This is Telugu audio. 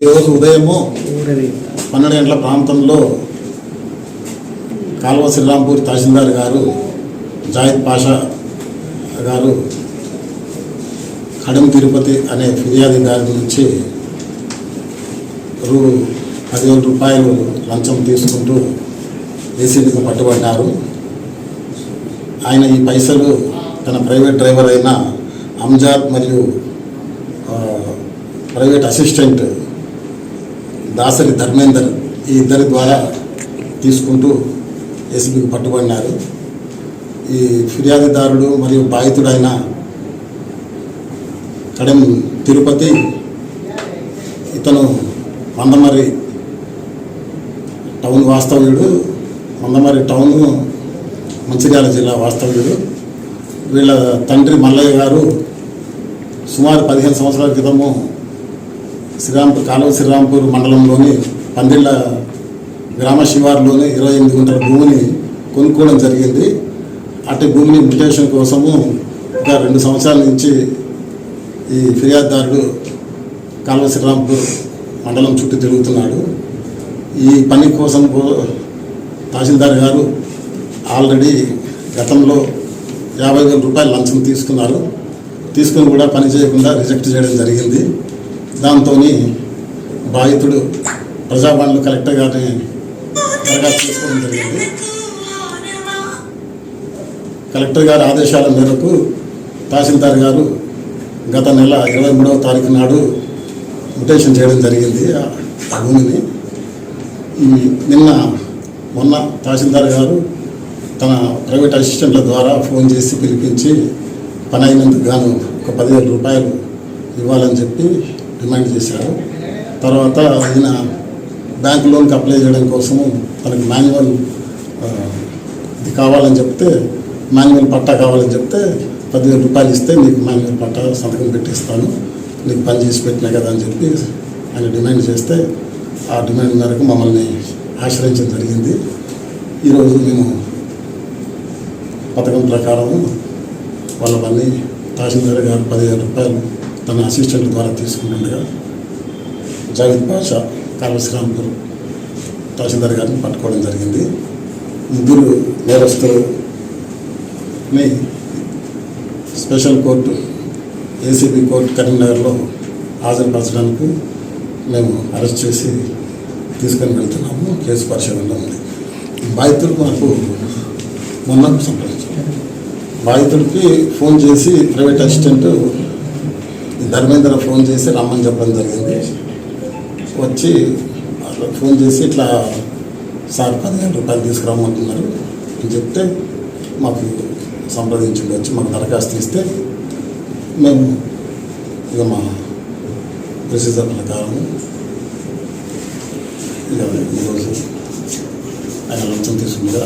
ఈరోజు ఉదయము పన్నెండు గంటల ప్రాంతంలో కాల్వ శ్రీరాంపూర్ తహసీల్దార్ గారు జాహిద్ పాషా గారు కడెం తిరుపతి అనే ఫిర్యాదు గారి నుంచి రూ పదివేల రూపాయలు లంచం తీసుకుంటూ ఏసీబీకి పట్టుబడినారు ఆయన ఈ పైసలు తన ప్రైవేట్ డ్రైవర్ అయిన అంజాద్ మరియు ప్రైవేట్ అసిస్టెంట్ దాసరి ధర్మేందర్ ఈ ఇద్దరి ద్వారా తీసుకుంటూ ఎస్పీకి పట్టుబడినారు. ఈ ఫిర్యాదుదారుడు మరియు బాధితుడైన కడెం తిరుపతి ఇతను మందమరి టౌన్ వాస్తవ్యుడు. మందమరి టౌన్ మంచిర్యాల జిల్లా వాస్తవ్యుడు. వీళ్ళ తండ్రి మల్లయ్య గారు సుమారు పదిహేను సంవత్సరాల క్రితము శ్రీరాంపూర్ కాలువ శ్రీరాంపూర్ మండలంలోని పందిళ్ళ గ్రామ శివారులోని ఇరవై ఎనిమిది గుంటల భూమిని కొనుక్కోవడం జరిగింది. అటు భూమిని మ్యూటేషన్ కోసము ఒక రెండు సంవత్సరాల నుంచి ఈ ఫిర్యాదుదారుడు కాలువ శ్రీరాంపూర్ మండలం చుట్టూ తిరుగుతున్నాడు. ఈ పని కోసం తహసీల్దార్ గారు ఆల్రెడీ గతంలో యాభై వేల రూపాయలు లంచం తీసుకున్నారు. తీసుకుని కూడా పని చేయకుండా రిజెక్ట్ చేయడం జరిగింది. దాంతో బాధితుడు ప్రజాభవన్లో కలెక్టర్ గారిని దరఖాస్తు చేసుకోవడం జరిగింది. కలెక్టర్ గారి ఆదేశాల మేరకు తహసీల్దార్ గారు గత నెల ఇరవై మూడవ తారీఖు నాడు ముటేషన్ చేయడం జరిగింది. ఆ భూమిని నిన్న మొన్న తహసీల్దార్ గారు తన ప్రైవేట్ అసిస్టెంట్ల ద్వారా ఫోన్ చేసి పిలిపించి పని అయినందుకు గాను ఒక పదివేల రూపాయలు ఇవ్వాలని చెప్పి డిమాండ్ చేశారు. తర్వాత ఈయన బ్యాంక్ లోన్కి అప్లై చేయడం కోసము తనకి మాన్యువల్ ఇది కావాలని చెప్తే మాన్యువల్ పట్టా కావాలని చెప్తే పదివేల రూపాయలు ఇస్తే నీకు మాన్యువల్ పట్టా సంతకం పెట్టిస్తాను. నీకు పని చేసి పెట్టినా కదా అని చెప్పి ఆయన డిమాండ్ చేస్తే ఆ డిమాండ్ మేరకు మమ్మల్ని ఆశ్రయించడం జరిగింది. ఈరోజు మేము పథకం ప్రకారం వాళ్ళవన్నీ తహసీల్దార్ గారు పదివేల రూపాయలు తన అసిస్టెంట్ ద్వారా తీసుకుంటుండగా జావేద్ పాషా కాళశ్రాంపూర్ తహసీల్దార్ గారిని పట్టుకోవడం జరిగింది. ముగ్గురు నేరస్తులని స్పెషల్ కోర్టు ఏసీబీ కోర్టు కరీంనగర్లో హాజరుపరచడానికి మేము అరెస్ట్ చేసి తీసుకొని వెళ్తున్నాము. కేసు పరిశీలనలో ఉంది. బాధితులు మాకు మొన్న సంప్రదించారు బాధితుడికి ఫోన్ చేసి ప్రైవేట్ అసిస్టెంట్ ధర్మేంద్ర ఫోన్ చేసి రమ్మని చెప్పడం జరిగింది. వచ్చి అట్లా ఫోన్ చేసి ఇట్లా సార్ పదిహేను రూపాయలు తీసుకురమ్మంటున్నారు. అని చెప్తే మాకు సంప్రదించండి వచ్చి మాకు దరఖాస్తు ఇస్తే మేము ఇక మా ప్రొసీజర్ ప్రకారం ఇక ఈరోజు ఆయన లంచం తీసుకుందిగా